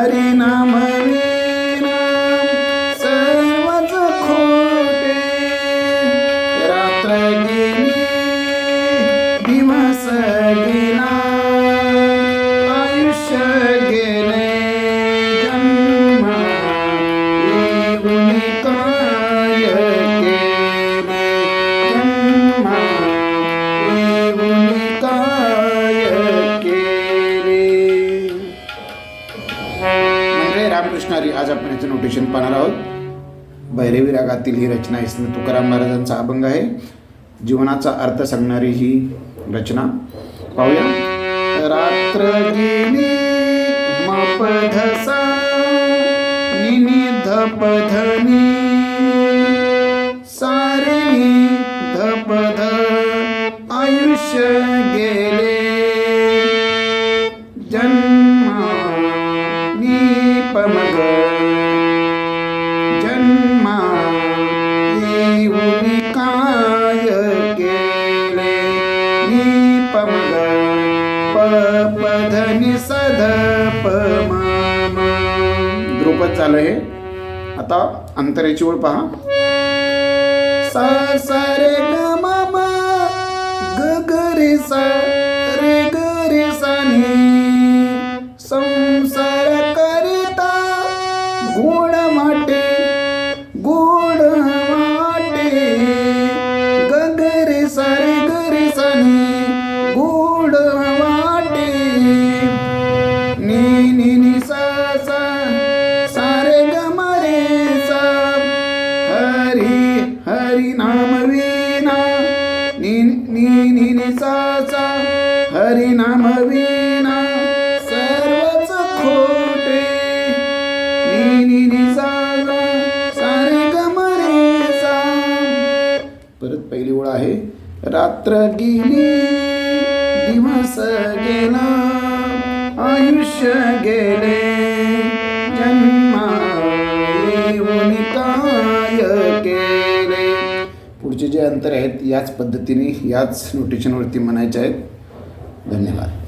Harina. म्हणजे रामकृष्णारी आज आपण याचं नोटेशन पाहणार आहोत. भैरवी रागातील ही रचना इसमें तुकाराम महाराजांचा अभंग आहे. जीवनाचा अर्थ सांगणारी ही रचना. पाहूया. रात्र गेली मपधसा निनिध पधनी सारी धपध आयुष्य गेले. जन्म नीपमग पधनी सध पमामा द्रुपद चालू आहे. आता अंतरेची ओळ पहा. सा सा रे ग म म ग ग रे सा रे ग रे सा नी सं सा हरी नाम विना नी नी नी सर्वच खोटे नी नी नी सा. परत पहिली ओळ आहे रात्र गेली दिवस गेला आयुष्य गेले. जे अंतर आहेत याच पद्धतीने याच नोटेशनवरती म्हणायचे आहेत. धन्यवाद.